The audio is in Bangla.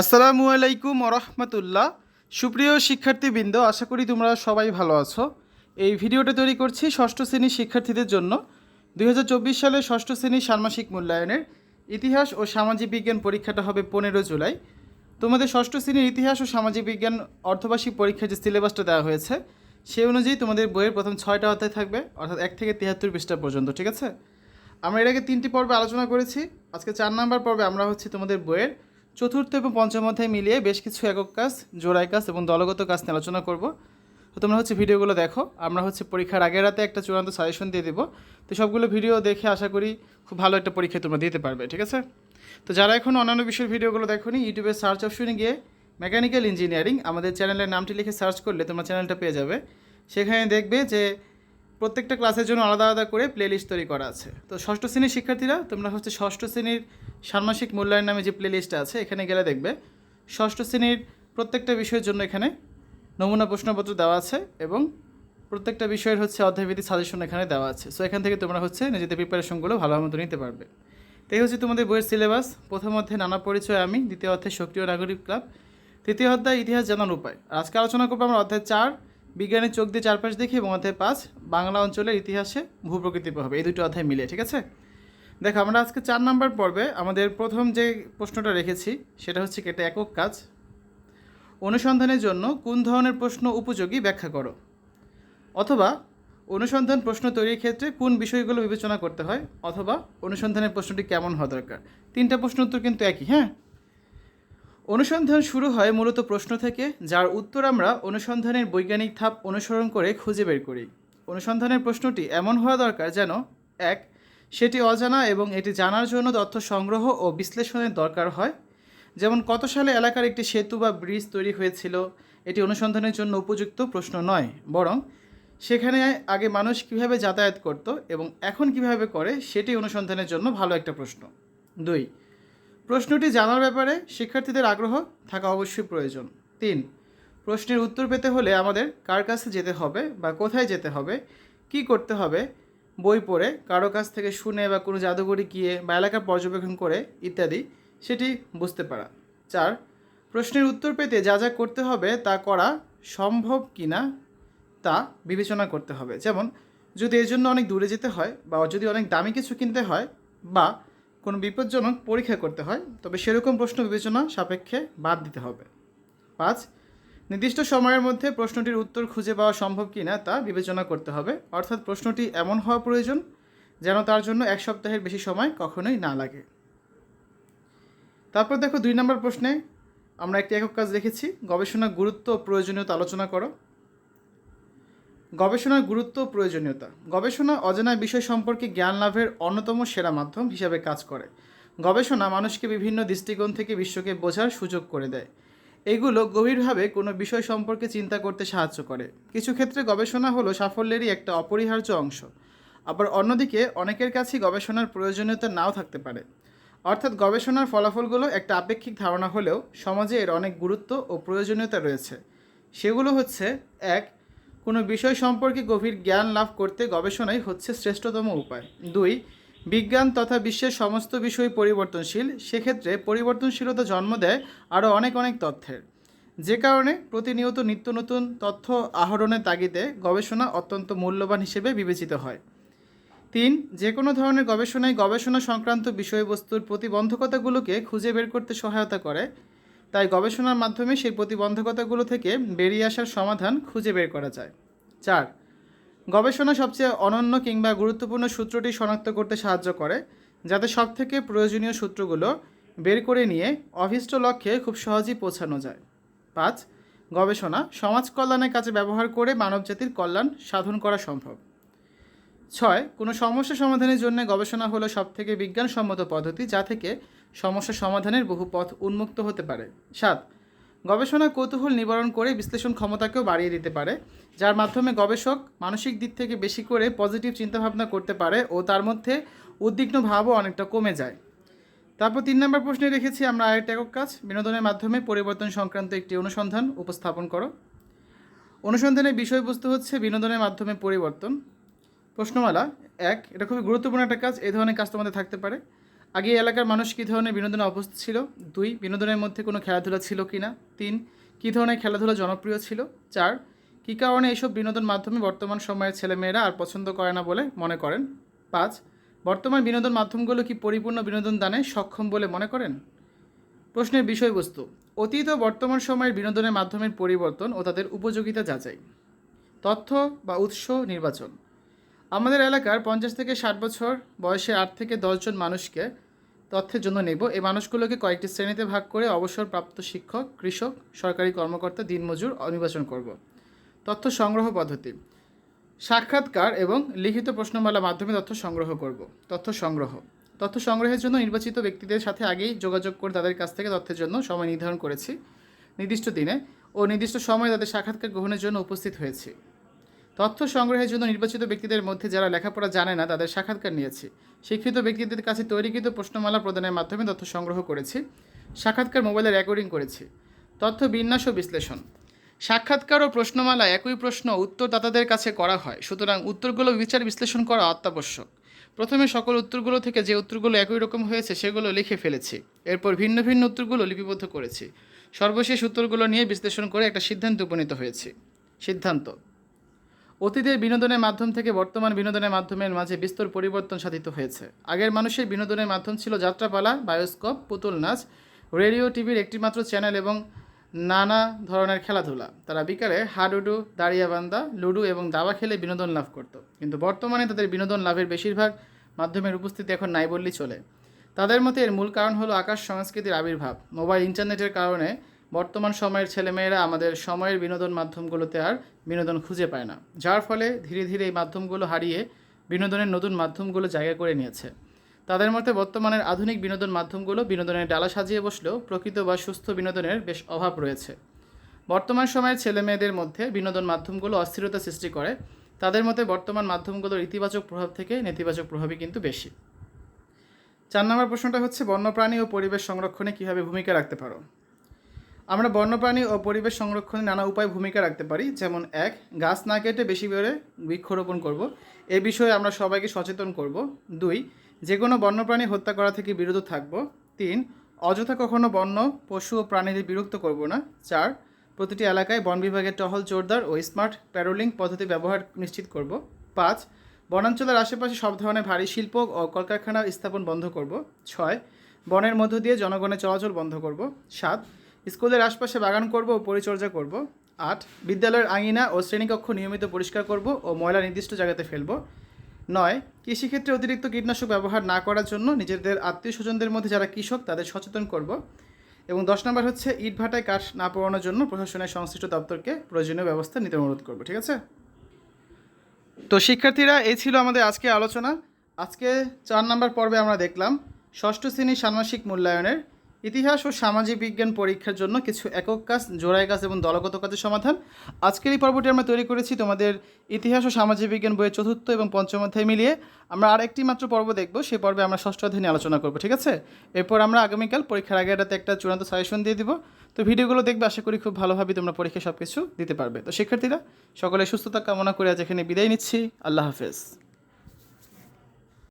আসসালামু আলাইকুম রহমতুল্লাহ। সুপ্রিয় শিক্ষার্থীবৃন্দ, আশা করি তোমরা সবাই ভালো আছো। এই ভিডিওটা তৈরি করছি ষষ্ঠ শ্রেণির শিক্ষার্থীদের জন্য। দু হাজার চব্বিশ সালে ষষ্ঠ শ্রেণির ষান্মাসিক মূল্যায়নের ইতিহাস ও সামাজিক বিজ্ঞান পরীক্ষাটা হবে পনেরো জুলাই। তোমাদের ষষ্ঠ শ্রেণির ইতিহাস ও সামাজিক বিজ্ঞান অর্ধবার্ষিক পরীক্ষার যে সিলেবাসটা দেওয়া হয়েছে সেই অনুযায়ী তোমাদের বইয়ের প্রথম ছয়টা অধ্যায় থাকবে, অর্থাৎ এক থেকে তিয়াত্তর পৃষ্ঠা পর্যন্ত, ঠিক আছে? আমরা এর আগে তিনটি পর্বে আলোচনা করেছি। আজকে চার নাম্বার পর্বে আমরা হচ্ছে তোমাদের বইয়ের চতুর্থ এবং পঞ্চম অধ্যায় মিলিয়ে বেশ কিছু একক কাজ, জোড়াই কাজ এবং দলগত কাজ নিয়ে আলোচনা করব। তো তোমরা হচ্ছে ভিডিওগুলো দেখো, আমরা হচ্ছে পরীক্ষার আগের রাতে একটা চূড়ান্ত সাজেশন দিয়ে দেবো। তো সবগুলো ভিডিও দেখে আশা করি খুব ভালো একটা পরীক্ষা তোমরা দিতে পারবে, ঠিক আছে? তো যারা এখন অন্যান্য বিষয়ের ভিডিওগুলো দেখোনি ইউটিউবে সার্চ অপশনে গিয়ে মেকানিক্যাল ইঞ্জিনিয়ারিং আমাদের চ্যানেলের নামটি লিখে সার্চ করলে তোমরা চ্যানেলটা পেয়ে যাবে। সেখানে দেখবে যে প্রত্যেকটা ক্লাসের জন্য আলাদা আলাদা করে প্লেলিস্ট তৈরি করা আছে। তো ষষ্ঠ শ্রেণির শিক্ষার্থীরা, তোমরা হচ্ছে ষষ্ঠ শ্রেণির ষান্মাসিক মূল্যায়ন নামে যে প্লেলিস্টটা আছে, এখানে গেলে দেখবে, ষষ্ঠ শ্রেণির প্রত্যেকটা বিষয়ের জন্য এখানে নমুনা প্রশ্নপত্র দেওয়া আছে এবং প্রত্যেকটা বিষয়ের হচ্ছে অধ্যায়ভিত্তিক সাজেশন এখানে দেওয়া আছে। সো এখান থেকে তোমরা হচ্ছে নিজেদের প্রিপারেশনগুলো ভালো মতো নিতে পারবে। তো এই হচ্ছে তোমাদের বইয়ের সিলেবাস প্রথম অধ্যায়ে, নানা পরিচয় আমি। দ্বিতীয় অধ্যায়, সক্রিয় নাগরিক ক্লাব। তৃতীয় অধ্যায়, ইতিহাস জানার উপায়। আজকে আলোচনা করব আমরা অধ্যায় চার বিজ্ঞানের চোখ দিয়ে চারপাশ দেখি এবং অধ্যায় পাঁচ বাংলা অঞ্চলের ইতিহাসে ভূপ্রকৃতি প্রভাব। এই দুটো অধ্যায় মিলে, ঠিক আছে? দেখো, আমরা আজকে চার নাম্বার পর্বে আমাদের প্রথম যে প্রশ্নটা রেখেছি, সেটা হচ্ছে কি একটা একক কাজ। অনুসন্ধানের জন্য কোন ধরনের প্রশ্ন উপযোগী ব্যাখ্যা করো? অথবা অনুসন্ধান প্রশ্ন তৈরির ক্ষেত্রে কোন বিষয়গুলো বিবেচনা করতে হয়? অথবা অনুসন্ধানের প্রশ্নটি কেমন হওয়া দরকার? তিনটা প্রশ্ন উত্তর কিন্তু একই হ্যাঁ? অনুসন্ধান শুরু হয় মূলত প্রশ্ন থেকে, যার উত্তর আমরা অনুসন্ধানের বৈজ্ঞানিক ধাপ অনুসরণ করে খুঁজে বের করি। অনুসন্ধানের প্রশ্নটি এমন হওয়া দরকার যেন, এক, সেটি অজানা এবং এটি জানার জন্য তথ্য সংগ্রহ ও বিশ্লেষণের দরকার হয়। যেমন, কত সালে এলাকার একটি সেতু বা ব্রিজ তৈরি হয়েছিল, এটি অনুসন্ধানের জন্য উপযুক্ত প্রশ্ন নয়। বরং, সেখানে আগে মানুষ কীভাবে যাতায়াত করত এবং এখন কীভাবে করে, সেটি অনুসন্ধানের জন্য ভালো একটা প্রশ্ন। দুই প্রশ্নটি জানার ব্যাপারে শিক্ষার্থীদের আগ্রহ থাকা অবশ্যই প্রয়োজন। তিন, প্রশ্নের উত্তর পেতে হলে আমাদের কার কাছে যেতে হবে বা কোথায় যেতে হবে, কি করতে হবে, বই পড়ে, কারও কাছ থেকে শুনে বা কোনো জাদুঘরে গিয়ে বা এলাকা পর্যবেক্ষণ করে ইত্যাদি, সেটি বুঝতে পারা। চার, প্রশ্নের উত্তর পেতে যা যা করতে হবে তা করা সম্ভব কি না তা বিবেচনা করতে হবে। যেমন, যদি এর জন্য অনেক দূরে যেতে হয় বা যদি অনেক দামি কিছু কিনতে হয় বা কোনো বিপজ্জনক পরীক্ষা করতে হয়, তবে সেরকম প্রশ্ন বিবেচনা সাপেক্ষে বাদ দিতে হবে। পাঁচ, নির্দিষ্ট সময়ের মধ্যে প্রশ্নটির উত্তর খুঁজে পাওয়া সম্ভব কি না তা বিবেচনা করতে হবে। অর্থাৎ প্রশ্নটি এমন হওয়া প্রয়োজন যেন তার জন্য এক সপ্তাহের বেশি সময় কখনোই না লাগে। তারপর দেখো দুই নম্বর প্রশ্নে আমরা একটি একক কাজ দেখেছি। গবেষণার গুরুত্ব ও প্রয়োজনীয়তা আলোচনা করো। গবেষণার গুরুত্ব প্রয়োজনীয়তা। গবেষণা অজানা বিষয় সম্পর্কে জ্ঞান লাভের অন্যতম সেরা মাধ্যম হিসাবে কাজ করে। গবেষণা মানুষকে বিভিন্ন দৃষ্টিকোণ থেকে বিশ্বকে বোঝার সুযোগ করে দেয়। এগুলো গভীরভাবে কোনো বিষয় সম্পর্কে চিন্তা করতে সাহায্য করে। কিছু ক্ষেত্রে গবেষণা হলো সাফল্যেরই একটা অপরিহার্য অংশ। আবার অন্যদিকে অনেকের কাছেই গবেষণার প্রয়োজনীয়তা নাও থাকতে পারে। অর্থাৎ গবেষণার ফলাফলগুলো একটা আপেক্ষিক ধারণা হলেও সমাজে এর অনেক গুরুত্ব ও প্রয়োজনীয়তা রয়েছে। সেগুলো হচ্ছে, এক কোনো বিষয় সম্পর্কে গভীর জ্ঞান লাভ করতে গবেষণাই হচ্ছে শ্রেষ্ঠতম উপায়। দুই, বিজ্ঞান তথা বিশ্বের সমস্ত বিষয় পরিবর্তনশীল, সেক্ষেত্রে পরিবর্তনশীলতা জন্ম দেয় আরও অনেক অনেক তথ্যের। যে কারণে প্রতিনিয়ত নিত্য নতুন তথ্য আহরণের তাগিদে গবেষণা অত্যন্ত মূল্যবান হিসেবে বিবেচিত হয়। তিন, যে কোনো ধরনের গবেষণায় গবেষণা সংক্রান্ত বিষয়বস্তুর প্রতিবন্ধকতাগুলোকে খুঁজে বের করতে সহায়তা করে। তাই গবেষণার মাধ্যমে সেই প্রতিবন্ধকতাগুলো থেকে বেরিয়ে আসার সমাধান খুঁজে বের করা যায়। চার, গবেষণা সবচেয়ে অনন্য কিংবা গুরুত্বপূর্ণ সূত্রটি শনাক্ত করতে সাহায্য করে, যাতে সব থেকে প্রয়োজনীয় সূত্রগুলো বের করে নিয়ে অভীষ্ট লক্ষ্যে খুব সহজেই পৌঁছানো যায়। পাঁচ, গবেষণা সমাজ কল্যাণের কাজে ব্যবহার করে মানবজাতির কল্যাণ সাধন করা সম্ভব। ছয়, কোনো সমস্যা সমাধানের জন্য গবেষণা হলো সবথেকে বিজ্ঞানসম্মত পদ্ধতি যা থেকে সমস্যা সমাধানের বহু পথ উন্মুক্ত হতে পারে। সাত, গবেষণা কৌতূহল নিবারণ করে বিশ্লেষণ ক্ষমতাকেও বাড়িয়ে দিতে পারে, যার মাধ্যমে গবেষক মানসিক দিক থেকে বেশি করে পজিটিভ চিন্তাভাবনা করতে পারে ও তার মধ্যে উদ্বিগ্ন ভাবও অনেকটা কমে যায়। তারপর তিন নম্বর প্রশ্নে রেখেছি আমরা আরেকটা একক কাজ, বিনোদনের মাধ্যমে পরিবর্তন সংক্রান্ত একটি অনুসন্ধান উপস্থাপন করো। অনুসন্ধানের বিষয়বস্তু হচ্ছে বিনোদনের মাধ্যমে পরিবর্তন। প্রশ্নমালা, এক, এটা খুবই গুরুত্বপূর্ণ একটা কাজ এই ধরনের কাজ তোমাদের থাকতে পারে। আগে এলাকার মানুষ কী ধরনের বিনোদনে অভ্যস্ত ছিল? দুই, বিনোদনের মধ্যে কোনো খেলাধুলা ছিল কি না? তিন, কী ধরনের খেলাধুলা জনপ্রিয় ছিল? চার, কী কারণে এইসব বিনোদন মাধ্যমে বর্তমান সময়ের ছেলেমেয়েরা আর পছন্দ করে না বলে মনে করেন? পাঁচ, বর্তমান বিনোদন মাধ্যমগুলো কি পরিপূর্ণ বিনোদন দানে সক্ষম বলে মনে করেন? প্রশ্নের বিষয়বস্তু, অতীত ও বর্তমান সময়ের বিনোদনের মাধ্যমের পরিবর্তন ও তাদের উপযোগিতা যাচাই, তথ্য বা উৎস নির্বাচন। আমাদের এলাকার পঞ্চাশ থেকে ষাট বছর বয়সে আট থেকে দশজন মানুষকে তথ্যের জন্য নেব। এই মানুষগুলোকে কয়েকটি শ্রেণীতে ভাগ করে অবসরপ্রাপ্ত শিক্ষক, কৃষক, সরকারি কর্মকর্তা, দিনমজুর নির্বাচন করব। তথ্য সংগ্রহ পদ্ধতি। সাক্ষাৎকার এবং লিখিত প্রশ্নমালা মাধ্যমে তথ্য সংগ্রহ করব। তথ্য সংগ্রহ। তথ্য সংগ্রহের জন্য নির্বাচিত ব্যক্তিদের সাথে আগেই যোগাযোগ করে তাদের কাছ থেকে তথ্যের জন্য সময় নির্ধারণ করেছি। নির্দিষ্ট দিনে ও নির্দিষ্ট সময়ে তাদের সাক্ষাৎকার গ্রহণের জন্য উপস্থিত হয়েছি। তথ্য সংগ্রহের জন্য নির্বাচিত ব্যক্তিদের মধ্যে যারা লেখাপড়া জানে না, তাদের সাক্ষাৎকার নিয়েছি। শিক্ষিত ব্যক্তিদের কাছে তৈরিকৃত প্রশ্নমালা প্রদানের মাধ্যমে তথ্য সংগ্রহ করেছি, সাক্ষাৎকার মোবাইলে রেকর্ডিং করেছি, তথ্য বিন্যাস ও বিশ্লেষণ। সাক্ষাৎকার ও প্রশ্নমালা একই প্রশ্ন উত্তরদাতাদের কাছে করা হয়, সুতরাং উত্তরগুলো বিচার বিশ্লেষণ করা অত্যাবশ্যক। প্রথমে সকল উত্তরগুলো থেকে যে উত্তরগুলো একই রকম হয়েছে, সেগুলো লিখে ফেলেছি। এরপর ভিন্ন ভিন্ন উত্তরগুলো লিপিবদ্ধ করেছি। সর্বশেষ উত্তরগুলো নিয়ে বিশ্লেষণ করে একটা সিদ্ধান্তে উপনীত হয়েছি। সিদ্ধান্ত। অতীতের বিনোদনের মাধ্যম থেকে বর্তমান বিনোদনের মাধ্যমের মাঝে বিস্তর পরিবর্তন সাধিত হয়েছে। আগের মানুষের বিনোদনের মাধ্যম ছিল যাত্রাপালা, বায়োস্কোপ, পুতুল নাচ, রেডিও, টিভির একটিমাত্র চ্যানেল এবং নানা ধরনের খেলাধুলা। তারা বিকালে হাডুডু দাঁড়িয়াবান্দা লুডু এবং দাবা খেলে বিনোদন লাভ করত। কিন্তু বর্তমানে তাদের বিনোদন লাভের বেশিরভাগ মাধ্যমের উপস্থিতি এখন নাই বললেই চলে। তাদের মতে এর মূল কারণ হলো আকাশ সংস্কৃতির আবির্ভাব। মোবাইল, ইন্টারনেটের কারণে বর্তমান সময়ের ছেলেমেয়েরা আমাদের সময়ের বিনোদন মাধ্যমগুলোতে আর বিনোদন খুঁজে পায় না। যার ফলে ধীরে ধীরে এই মাধ্যমগুলো হারিয়ে বিনোদনের নতুন মাধ্যমগুলো জায়গা করে নিয়েছে। তাদের মতে বর্তমানের আধুনিক বিনোদন মাধ্যমগুলো বিনোদনের ডালা সাজিয়ে বসলেও প্রকৃত বা সুস্থ বিনোদনের বেশ অভাব রয়েছে। বর্তমান সময়ের ছেলে মেয়েদের মধ্যে বিনোদন মাধ্যমগুলো অস্থিরতা সৃষ্টি করে। তাদের মতে বর্তমান মাধ্যমগুলোর ইতিবাচক প্রভাব থেকে নেতিবাচক প্রভাবই কিন্তু বেশি। চার নম্বর প্রশ্নটা হচ্ছে, বন্যপ্রাণী ও পরিবেশ সংরক্ষণে কীভাবে ভূমিকা রাখতে পারো? আমরা বন্যপ্রাণী ও পরিবেশ সংরক্ষণে নানা উপায় ভূমিকা রাখতে পারি। যেমন এক, গাছ না কেটে বেশি করে বৃক্ষরোপণ করব। এ বিষয়ে আমরা সবাইকে সচেতন করব। দুই যে কোনো বন্যপ্রাণী হত্যা করা থেকে বিরত থাকব। তিন, অযথা কখনো বন্য, পশু ও প্রাণীদের বিরক্ত করব না। চার, প্রতিটি এলাকায় বন বিভাগের টহল, জোরদার ও স্মার্ট প্যারোলিং পদ্ধতি ব্যবহার নিশ্চিত করব। পাঁচ, বনাঞ্চলের আশেপাশে সব ধরনের ভারী শিল্প ও কলকারখানা স্থাপন বন্ধ করব। ছয়, বনের মধ্য দিয়ে জনগণের চলাচল বন্ধ করব। সাত স্কুলের আশপাশে বাগান করব ও পরিচর্যা করব। আট, বিদ্যালয়ের আঙিনা ও শ্রেণীকক্ষ নিয়মিত পরিষ্কার করব ও ময়লা নির্দিষ্ট জায়গাতে ফেলব। নয়, কৃষিক্ষেত্রে অতিরিক্ত কীটনাশক ব্যবহার না করার জন্য নিজেদের আত্মীয় স্বজনদের মধ্যে যারা কৃষক তাদের সচেতন করব। এবং দশ নম্বর হচ্ছে, ইট ভাটায় কাঠ না পোড়ানোর জন্য প্রশাসনের সংশ্লিষ্ট দপ্তরকে প্রয়োজনীয় ব্যবস্থা নিতে অনুরোধ করব, ঠিক আছে? তো শিক্ষার্থীরা, এই ছিল আমাদের আজকে আলোচনা। আজকে চার নম্বর পর্বে আমরা দেখলাম ষষ্ঠ শ্রেণির ষান্মাসিক মূল্যায়নের ইতিহাস ও সামাজিক বিজ্ঞান পরীক্ষার জন্য কিছু একক কাজ জোড়াই কাজ এবং দলগত কাজের সমাধান। আজকের এই পর্বটি আমরা তৈরি করেছি তোমাদের ইতিহাস ও সামাজিক বিজ্ঞান বইয়ের চতুর্থ এবং পঞ্চম অধ্যায় মিলিয়ে। আমরা আর একটি মাত্র পর্ব দেখব সেই পর্বে আমরা ষষ্ঠ অধ্যায় নিয়ে আলোচনা করব, ঠিক আছে? এরপর আমরা আগামীকাল পরীক্ষার আগে এটাতে একটা চূড়ান্ত সাজেশন দিয়ে দিব। তো ভিডিওগুলো দেখবে, আশা করি খুব ভালোভাবে তোমরা পরীক্ষায় সব কিছু দিতে পারবে। তো শিক্ষার্থীরা, সকলে সুস্থতা কামনা করে আজ এখানে বিদায় নিচ্ছি। আল্লাহ হাফেজ।